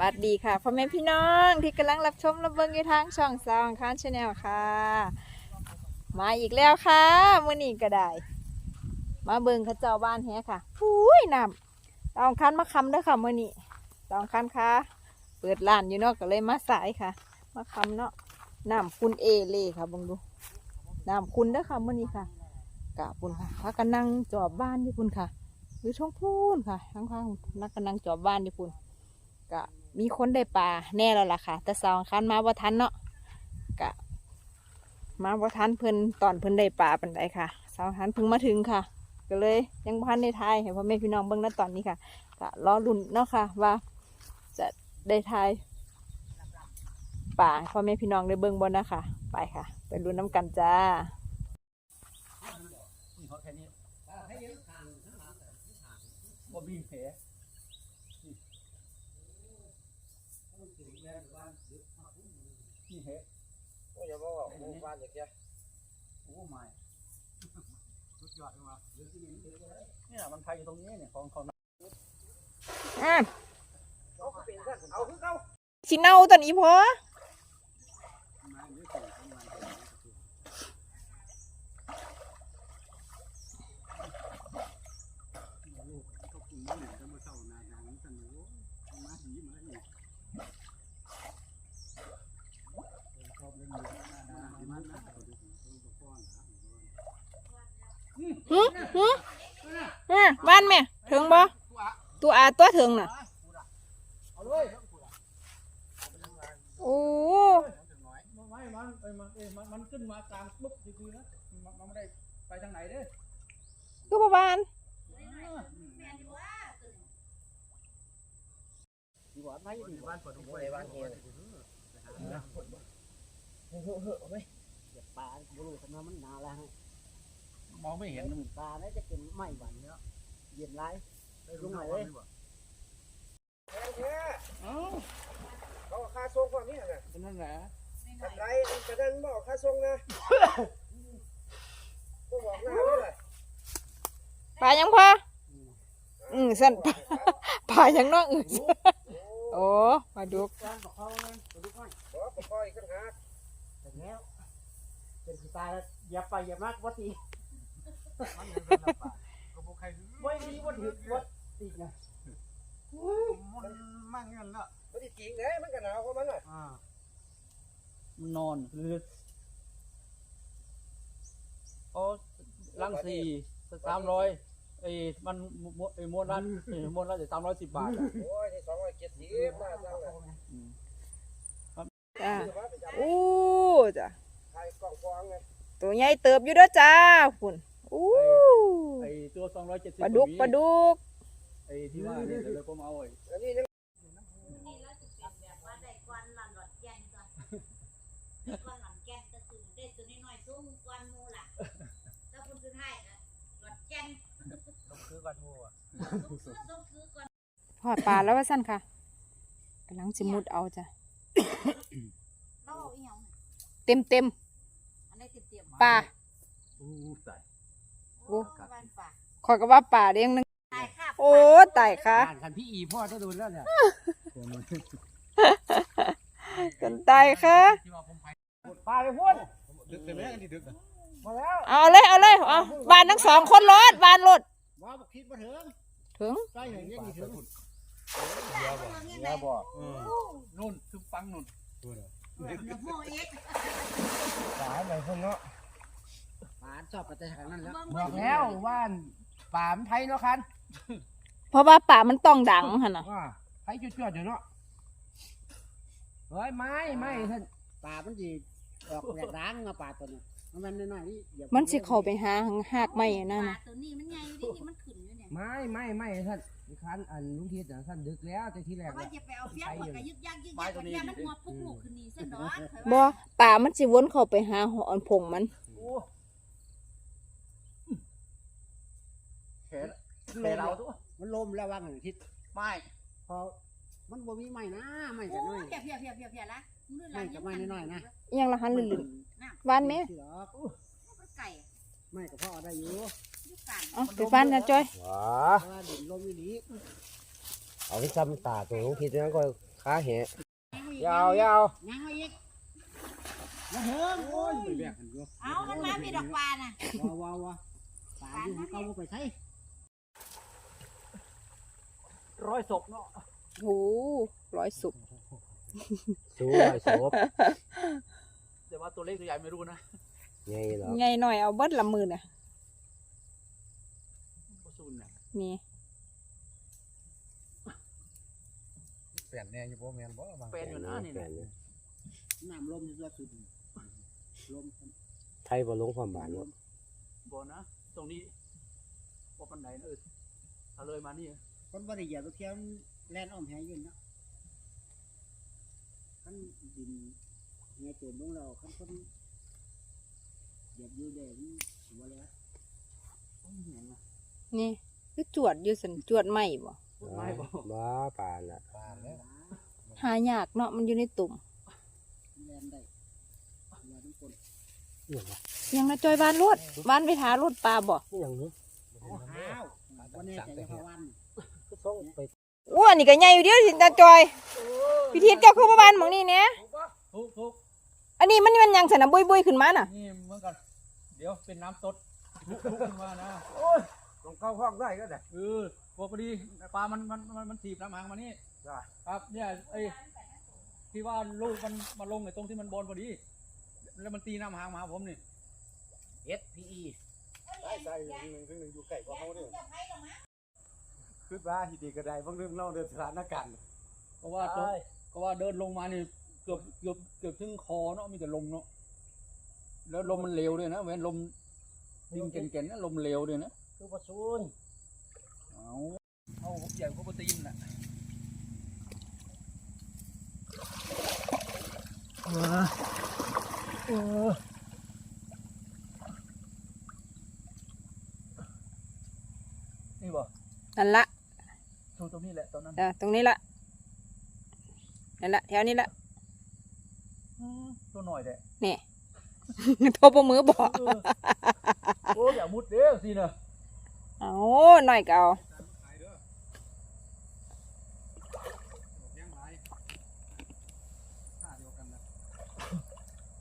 สวัสดีค่ะพ่อแม่พี่น้องที่กำลังรับชมรับเบิ้งอยู่ทางช่องซาวค้านชาแนลค่ะ มาอีกแล้วค่ะมื่อนี้ก็ได้ มาเบิ้งข้าเจ้าบ้านแฮะค่ะอุ้ยน้ำตองคันมาคำเด้อค่ะมื่อนี้ตองคันค่ะ เปิดร้านอยู่นาะก็เลยมาสายค่ะ มาคำเนาะน้ำคุณเอเล่ค่ะบังดูน้ำคุณเด้อค่ะมื่อนี้ค่ะกะปุ่นค่ะพักกันนั่งจอบบ้านที่ปุ่นค่ะอยู่ช่องพูนค่ะข้างๆนักกันนั่งจอบบ้านที่ปุ่นก็ มีคนได้ปลาแน่แล้วล่ะค่ะ แต่สองคันมาบ่ทันเนาะก็มาบ่ทันเพิ่นตอนเพิ่นได้ปลาปันใดค่ะสองคันเพิ่งมาถึงค่ะ ก็เลยยังบ่ทันได้ทายให้พ่อแม่พี่น้องเบิ่งณตอนนี้ค่ะก็รอลุ้นเนาะค่ะ ว่าจะได้ทายป่าพ่อแม่พี่น้องได้เบิ่งบ่นะคะไปค่ะ ไปลุ้นน้ำกันจ้าบ่มีแผลนี่แผล โอ้ยอย่า บอกว่าหมู่บ้านอย่างเงี้ยโอ้ไม่สุดยอดมากเนี่ยมันไทยอยู่ตรงนี้เนี่ยของของอะเอาคือเป็นกันเอาคือเขาสิเน่าตอนนี้พอ หืมหืมอะบ้านแม่ถึงบ่ ตัวอาตัวถึงน่ะเอาเลยโอ้ไม่มันเอ้ยมันเอ้ยมันมันขึ้นมาตามปุ๊บดีๆนะมันมันไม่ได้ไปทางไหนเด้อคือประบานดีกว่าไม่ดีบ้านเปิดทุกคนในบ้านเองปลาบุรุษทำมันนานแล้วมองไม่เห็นปลาน่าจะกินไม่หวานเนาะเย็นไรลุงไหนเลยแท้ เอ้าเขาเอาค่าส่งความนี้น่ะนั่นแหละทำไรกระนั้นบอกค่าส่งนะก็บอกหน้าเลยปลายังพออืมสั่นปลายังน้องอื่นโอ้ปลาดุกกลางกับเขาเลยดูก่อนบอกปล่อยกันหาแต่แล้วเป็นสไตล์อย่าไปอย่ามากวัดตีมันยังเป็นลำบากก็พวกใครไม่มีวัดถึงวัดตีนะ มันมั่งเงินละมันจริงเลยมันก็หนาวกว่ามันน่ะอ่ามันนอนคือโอ้ลังสี่สามร้อยไอ้มันมไอ้มวนละไอ้มวนละจะสามร้อยสิบบาทอะโอ้ยนี่สองร้อยเจ็ดสิบมาจังเลยอืมจ้าคือว่าไปจับอู้จ้ะใครกล่องฟองไงตัวใหญ่เติบอยู่เด้อจ้าคุณอู้ไอ้ตัวสองร้อยเจ็ดสิบปลาดุกปลาดุก ไอ้ที่ว่าเนี่ยเดี๋ยวผมเอาไอ้อันนี้ยังนี่แล้วจะเป็นแบบว่าได้กวนหลอนหลอดแก่นก่อนกวนหลอนแก่นก็คือได้ตัวน้อยๆสูงกวนหมูล่ะแล้วคุณคือให้นะหลอดแก่นคือกันหัวสูงซื้อสูงซื้อก่อนทอดปลาแล้วว่าสั้นค่ะกำลังจะมุดเอาจ้ะเล่าอีหยังเต็มเต็มอันนี้เตรียมๆปลาอู้ใส่โอ้วันป่าขอยก็ว่าปลาเลี้ยงนึง ตายค่ะโอ้ตายค่ะอ่านกันพี่อีพ่อจะดูแล้วเนี่ยกันตายค่ะที่ว่าผมไปปลาไปพ่นดึกแต่แม่กันที่ดึกอะมาแล้วเอาเลยเอาเลยเอาบานทั้งสองคนรถบานรถว่าบอกคิดมาถึงถึงใกล้อย่างนี้กี่ถึงเนี่ยบอกนู่นคือฟังนู่นโมเอ็กสายไปคนเนาะปลาชอบไปแต่ทางนั้นแล้วบอกแล้วว่านป่ามไทยเนาะคัน เพราะว่าป่ามันต้องดังหั่นน่ะว่าไทยจุดๆอยู่เนาะเฮ้ยไม่ไม่ท่านปลามันจีออกแหลกร้างมาปลาตัวนี้มันน้อยๆนี่อย่ามันสิเข้าไปหาหากไม้อันนั่นปลาน่ะตัวนี้มันใหญ่ดินี่มันขึ้นอยู่เนี่ยไม่ไม่ไม่ท่านคันอันลุงทิศนะท่านดึกแล้วแต่ที่แรกว่าเนี่ยจะไปเอาเฟี้ยงหัวกระยึกยักยึกยักกับเฟี้ยงมันหัวปุ๊กลูกขึ้นนี่เส้นดอกบ่ป่ามันสิวนเข้าไปหาหอนผงมันแขนแขนเราตัว มันลมแล้วว่างหนึ่งทิศไม่พอมันบ่มีไม้นะไม้โอ้กันน้อยเพียเพียเพียเพียเพียละไม่กับไม่น้อยๆนะอิหยังละหันลื่นๆบ้านแม่เสือไก่ไม่กับพ่อได้อยู่ยุกกันเอาไปบ้านนะจ้อยว้าเพราะว่าดินลมอีหลีเอาไปซ้ำตาตัวลุงทิศนั้นก็คขาแหะยาวยาวยังมาอีกมาเถิงโอ้ยไปแบกกันอยู่เอามันมาพี่ดอกปลาน่ะว้าวว้าวว้าวตายอยู่เก่าบ่ไปใช้ ร้อยศพเนาะโหร้อยสุกสูงร้อยศพแต่ว่าตัวเล็กตัวใหญ่ไม่รู้นะไงเหรอไงหน่อยเอาเบิดละหมื่นอะก็ซูนเนี่ยนี่เปลี่ยนแน่อยู่บ่แม่นบ่แฟนอยู่นะนี่นะน้ำลมจะสุดลมไทยบ่ลงความบานเนาะบ่นะ ตรงนี้บ่ปันไหนนะเออถ้าเลยมานี่ คนบ่ได้เหยียบตัวเทียมแล่นอ้อมแหยืนเนาะคันดินไงเติมลงแล้วคันคนเหยียบอยู่เด้มันบ่แล้วต้องเห็นนะนี่คือจวดอยู่สันจวดไหมบ่ไม่บ่บ้าปานละหายากเนาะมันอยู่ในตุ่มแล่นได้แล่นทุกคนเนี่ยบ่ยังนะจอยบ้านรถบ้านไปหารถปลาบ่นี่หยังนี้เอาหาวบ่แน่ใจว่าวันก็ส่งไป อ้วนนี่ก็ใหญ่อยู่เดียวสิตาจอยพิธีเจ้าคือบ่บ้านหมองนี่แหน่ทุกทุกอันนี้มันมันยังสนะบุยบุยๆขึ้นมาน่ะนี่เหมือนกันเดี๋ยวเป็นน้ำตดลุกลุกขึ้นมานะลงเข้าห้องได้ก็ได้เออพอดีปลามันมันมันมันถีบน้ำหางมานี่ครับเนี่ยไอ้ที่ว่าลูกมันมาลงไอ้ตรงที่มันบอลพอดี แล้วมันตีน้ำหางมาหาผมนี่ SPE คือว่าฮิดีก็ได้บางเรื่องเล่าเดินสถานการณ์ก็ว่าตกก็ว่าเดินลงมานี่เกือบเกือบเกือบถึงคอเนาะมีแต่ลมเนาะแล้วลมมันเร็วด้วยนะเว้นลมดิ่งเก่นๆนะลมเร็วด้วยนะคือบ่ซูนเอาเอาผมใหญ่กว่าโปรตีนน่ะเออเออนี่บ่นั่นละ ตรงตรงนี้แหละตอนนั้นเออตรงนี้ละนั่นละแถวนี้ละอืมตัวหน่อยแหละนี่ โทรประมือบอกเออโอ้อย่ามุดเด้อสิเนอะเอาหน่อยก็เอา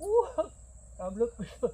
อู้ตามลึกไปเลย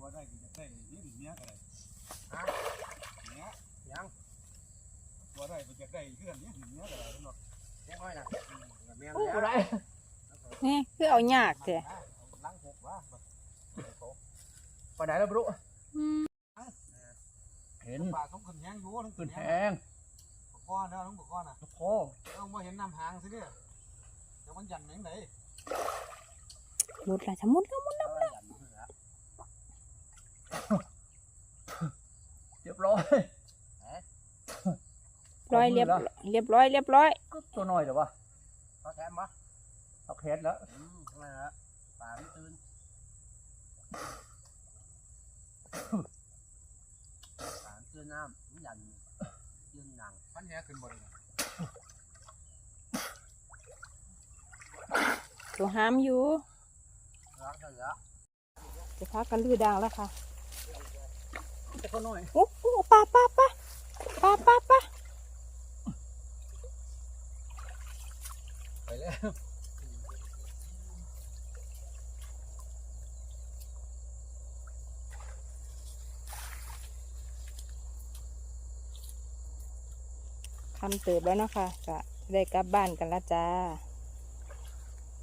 ว่าได้ก็จะได้นี่เนี้ยก็ได้ ฮะเนี้ยยังว่าได้ก็จะได้เพื่อนนี้เนี้ยก็ได้เนาะแค่ค่อยน่ะแม่นโอ้แล้วไรนี่คือเอายากแท้ล้างหกว่าไปไหนแล้วบรุอืมเห็นป่าต้องขึ้นแห้งอยู่ทั้งขึ้ขึ้นนแหแห้งงก้อนนะทั้งก้อนนะพอเอามาเห็นน้ำหางสิเนี่ยเดี๋ยวมันยันแมงไหนหมุดละจะมุดแล้วมุดแล้ว เรียบร้อยร้อยเรียบเรียบร้อยเรียบร้อยก็ตัวน้อยเดี๋ยววะเขาแถมบ่เอาแขนแล้วอืมทำไมล่ะปานตื่นปานตื่นน้ำมันยันยืนหนังมันแห้ขึ้นบ่ได้ตัวหามอยู่รักกันแล้วจะพักกันลือดังแล้วค่ะ แต่ก็น้อยโอ้โหปลาปลาปลาปลาปลาปลาไปแล้วคำเติบแล้วนะคะจะได้กลับบ้านกันละจ้า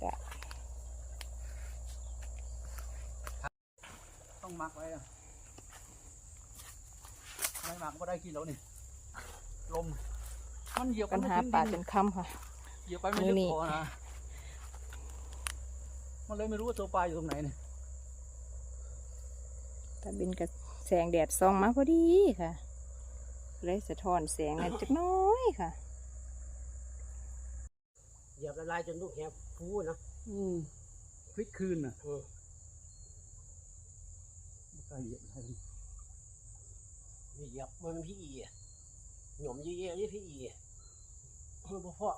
จะต้องมักไว้ หมักก็ได้กินแล้วนี่ลมมันเหยียบปัญหาไม่ถึงป่าดิจนนคำค่ะ เหยียบไปไม่มืถึองนี่คอนะมันเลยไม่รู้ว่าตัวปลาอยู่ตรงไหนเนี่ยตาบินกับแสงแดดส่องมาพอดีค่ะเลยสะท้อนแสงนั่นจักหน้อยค่ะเหยียบละลายจนลูกแหบฟูนะอืมพลิกคืนน่ะเออไม่กล้าเหยียบอะไรเลย เหยียบมันพี่อีอะหย่อมยี่เยี่ยพี่อีอะเออบ่พ่อ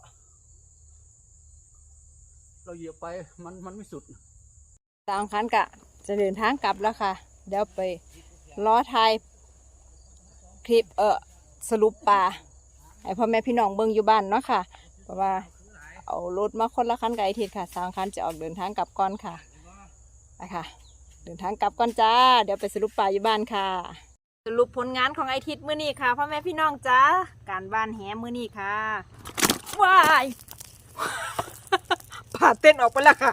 เราเหยียบไปมันมันไม่สุด ตามคันกะ จะเดินทางกลับแล้วค่ะ เดี๋ยวไปล้อทายคลิปเออสรุปปลาให้พ่อแม่พี่น้องเบิ่งอยู่บ้านเนาะค่ะ เพราะว่าเอารถมาคนละคันกับไอทิศค่ะสามคันจะออกเดินทางกลับก่อนค่ะไปค่ะเดินทางกลับก่อนจ้า เดี๋ยวไปสรุปป่าอยู่บ้านค่ะ สรุปผลงานของไอทิศมือนี้ค่ะพ่อแม่พี่น้องจ้าการบ้านแหมือนี้ค่ะว้ายผ่าเต้นออกไปแล้วค่ะ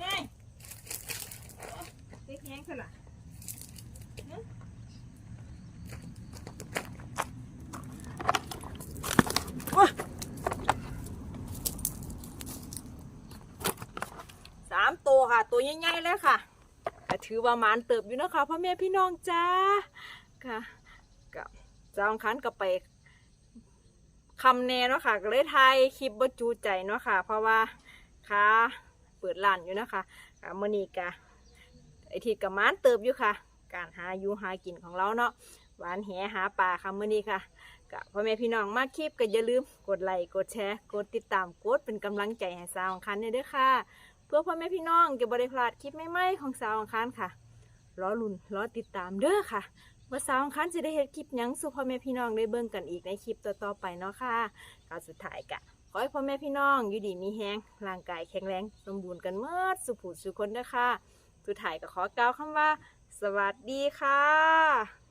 ง่ายเด็กแย้งเท่าไหร่สามตัว ค่ะ ตัวใหญ่ๆเลยค่ะถือว่ามานเติบอยู่นะคะพ่อแม่พี่น้องจ้าค่ะกับจองคันกับไปคำแน่เนาะค่ะก็เลยถ่ายคลิปบจูใจเนาะค่ะ เพราะว่าค่ะเปิดร้านอยู่นะคะค่ะมื่อนี้กะไอทีกับมานเติบอยู่ค่ะ การหาอยู่หากินของเราเนาะหวานแหหาปลาค่ะมื่อนี้ค่ะกะพ่อแม่พี่น้องมากคลิปก็อย่าลืมกดไลค์กดแชร์ กดติดตามกดเป็นกำลังใจให้สาวอังคันด้วยค่ะ เพื่อพ่อแม่พี่น้องจะบริพลาดคลิปใหม่ๆของสาวอังคันค่ะรอลุ่นรอติดตามเด้อค่ะว่าสาวอังคันจะได้เห็นคลิปยังสู่พ่อแม่พี่น้องได้เบิ่งกันอีกในคลิปต่อๆไปเนาะค่ะการสุดท้ายกะขอให้พ่อแม่พี่น้องอยู่ดีมีแห้งร่างกายแข็งแรงสมบูรณ์กันเมื่อสุขูสุคนเด้อค่ะสุดท้ายก็ขอกล่าวคำว่า สวัสดีค่ะ